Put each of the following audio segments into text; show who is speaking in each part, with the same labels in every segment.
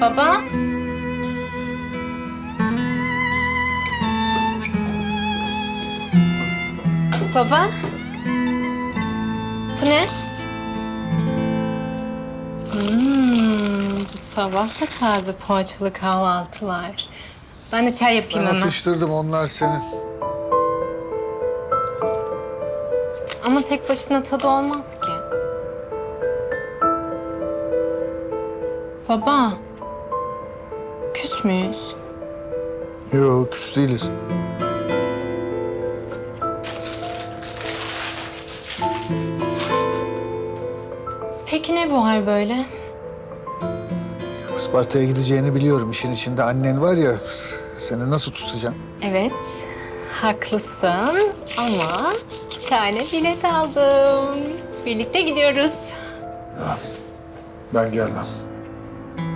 Speaker 1: Baba? Baba? Bu ne? Hmm, bu sabah da taze poğaçalı kahvaltı var. Ben de çay
Speaker 2: Ben
Speaker 1: yapayım hemen.
Speaker 2: atıştırdım onlar senin.
Speaker 1: Ama tek başına tadı olmaz ki. Baba, küs müyüz?
Speaker 2: Yok küs değiliz.
Speaker 1: Peki ne bu hal böyle?
Speaker 2: Isparta'ya gideceğini biliyorum. İşin içinde annen var ya seni nasıl tutacağım?
Speaker 1: Evet, haklısın ama iki tane bilet aldım. Birlikte gidiyoruz.
Speaker 2: Ben gelmem.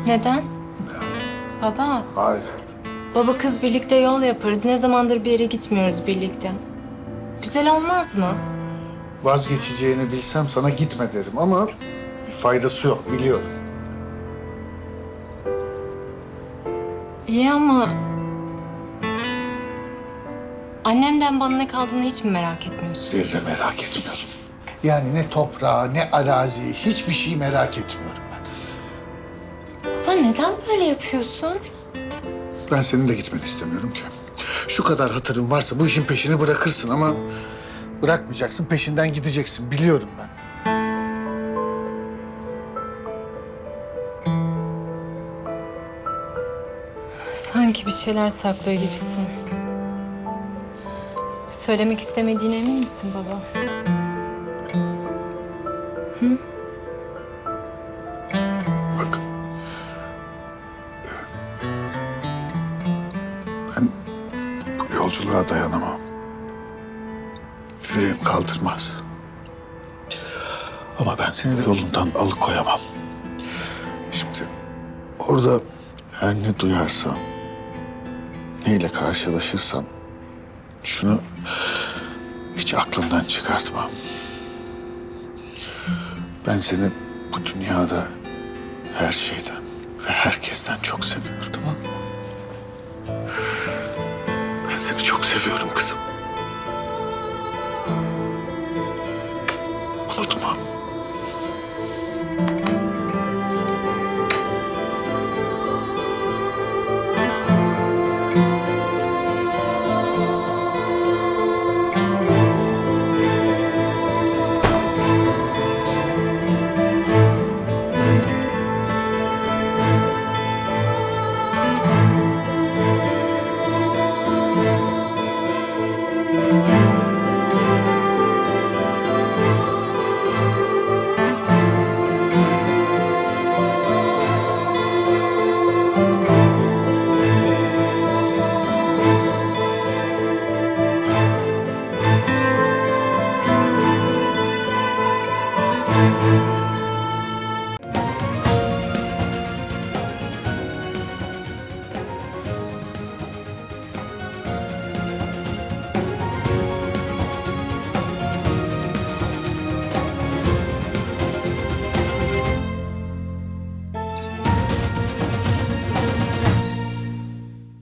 Speaker 1: Neden? Baba,
Speaker 2: Hayır.
Speaker 1: baba kız birlikte yol yaparız. Ne zamandır bir yere gitmiyoruz birlikte. Güzel olmaz mı?
Speaker 2: Vazgeçeceğini bilsem sana gitme derim ama bir faydası yok biliyorum.
Speaker 1: İyi ama... Annemden bana ne kaldığını hiç mi merak etmiyorsun?
Speaker 2: Zerre merak etmiyorum. Yani ne toprağı ne araziyi hiçbir şeyi merak etmiyorum
Speaker 1: neden böyle yapıyorsun?
Speaker 2: Ben senin de gitmeni istemiyorum ki. Şu kadar hatırın varsa bu işin peşini bırakırsın ama bırakmayacaksın, peşinden gideceksin. Biliyorum ben.
Speaker 1: Sanki bir şeyler saklıyor gibisin. Söylemek istemediğine emin misin baba?
Speaker 2: Bak. Yolculuğa dayanamam. Yüreğim kaldırmaz. Ama ben seni de yolundan alıkoyamam. Şimdi orada her ne duyarsan, neyle karşılaşırsan şunu hiç aklından çıkartma. Ben seni bu dünyada her şeyden ve herkesten çok seviyorum tamam mı? Çok seviyorum kızım. Unutma.